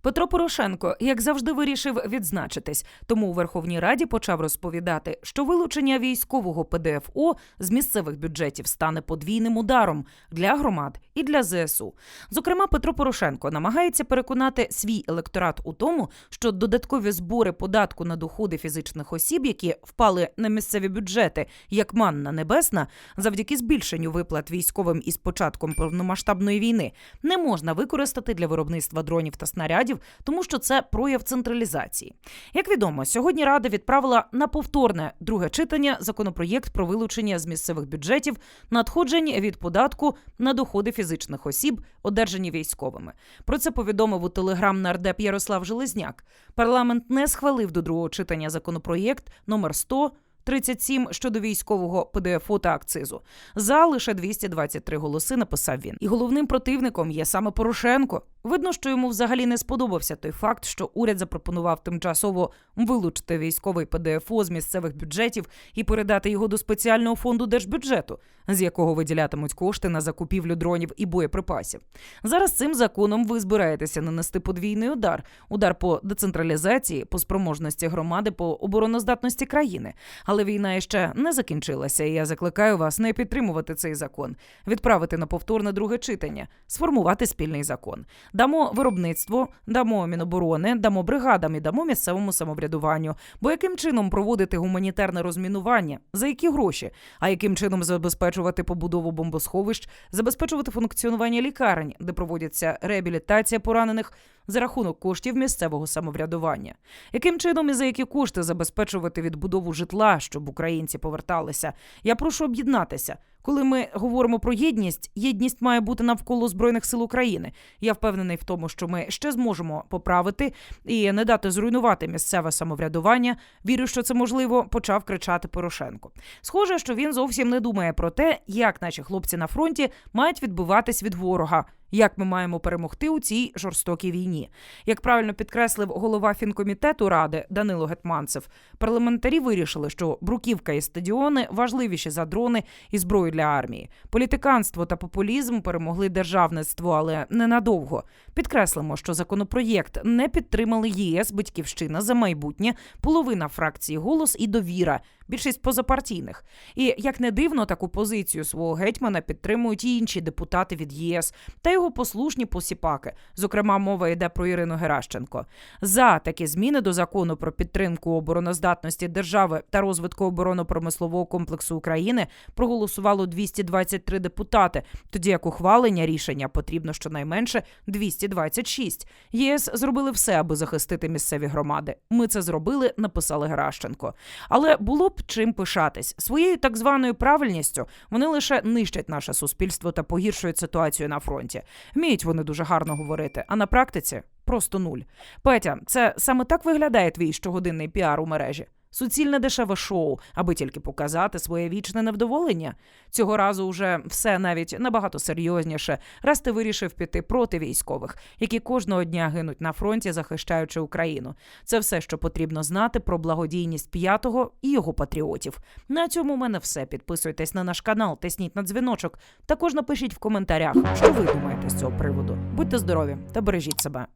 Петро Порошенко, як завжди, вирішив відзначитись, тому у Верховній Раді почав розповідати, що вилучення військового ПДФО з місцевих бюджетів стане подвійним ударом для громад і для ЗСУ. Зокрема, Петро Порошенко намагається переконати свій електорат у тому, що додаткові збори податку на доходи фізичних осіб, які впали на місцеві бюджети, як манна небесна, завдяки збільшенню виплат військовим із початком повномасштабної війни, не можна використати для виробництва дронів та снарядів, тому що це прояв централізації. Як відомо, сьогодні Рада відправила на повторне друге читання законопроєкт про вилучення з місцевих бюджетів надходжень від податку на доходи фізичних осіб, одержані військовими. Про це повідомив у телеграм нардеп Ярослав Железняк. Парламент не схвалив до другого читання законопроєкт номер 100 37 щодо військового ПДФО та акцизу. За лише 223 голоси написав він. І головним противником є саме Порошенко. Видно, що йому взагалі не сподобався той факт, що уряд запропонував тимчасово вилучити військовий ПДФО з місцевих бюджетів і передати його до спеціального фонду держбюджету, з якого виділятимуть кошти на закупівлю дронів і боєприпасів. Зараз цим законом ви збираєтеся нанести подвійний удар: удар по децентралізації, по спроможності громади, по обороноздатності країни. Але війна іще не закінчилася, і я закликаю вас не підтримувати цей закон, відправити на повторне друге читання, сформувати спільний закон. Дамо виробництво, дамо міноборони, дамо бригадам і дамо місцевому самоврядуванню. Бо яким чином проводити гуманітарне розмінування? За які гроші? А яким чином забезпечувати побудову бомбосховищ, забезпечувати функціонування лікарень, де проводяться реабілітація поранених за рахунок коштів місцевого самоврядування? Яким чином і за які кошти забезпечувати відбудову житла, щоб українці поверталися? Я прошу об'єднатися. Коли ми говоримо про єдність, єдність має бути навколо збройних сил України. Я впевнений в тому, що ми ще зможемо поправити і не дати зруйнувати місцеве самоврядування. Вірю, що це можливо, почав кричати Порошенко. Схоже, що він зовсім не думає про те, як наші хлопці на фронті мають відбиватись від ворога. Як ми маємо перемогти у цій жорстокій війні? Як правильно підкреслив голова фінкомітету ради Данило Гетманцев, парламентарі вирішили, що бруківка і стадіони важливіші за дрони і зброю для армії. Політиканство та популізм перемогли державництво, але ненадовго. Підкреслимо, що законопроєкт не підтримали ЄС, Батьківщина за майбутнє, половина фракції голос і довіра. Більшість позапартійних. І як не дивно, таку позицію свого гетьмана підтримують і інші депутати від єС та його послушні посіпаки. Зокрема, мова йде про Ірину Геращенко. За такі зміни до закону про підтримку обороноздатності держави та розвитку оборонно-промислового комплексу України проголосувало 223 депутати, тоді як ухвалення рішення потрібно щонайменше 226. ЄС зробили все, аби захистити місцеві громади. Ми це зробили, написали Геращенко. Але було б чим пишатись своєю так званою правильністю. Вони лише нищать наше суспільство та погіршують ситуацію на фронті. Вміють вони дуже гарно говорити, а на практиці просто нуль. Петя, це саме так виглядає твій щогодинний піар у мережі. Суцільне дешеве шоу, аби тільки показати своє вічне невдоволення. Цього разу вже все навіть набагато серйозніше, раз вирішив піти проти військових, які кожного дня гинуть на фронті, захищаючи Україну. Це все, що потрібно знати про благодійність п'ятого і його патріотів. На цьому у мене все. Підписуйтесь на наш канал, тисніть на дзвіночок. Також напишіть в коментарях, що ви думаєте з цього приводу. Будьте здорові та бережіть себе.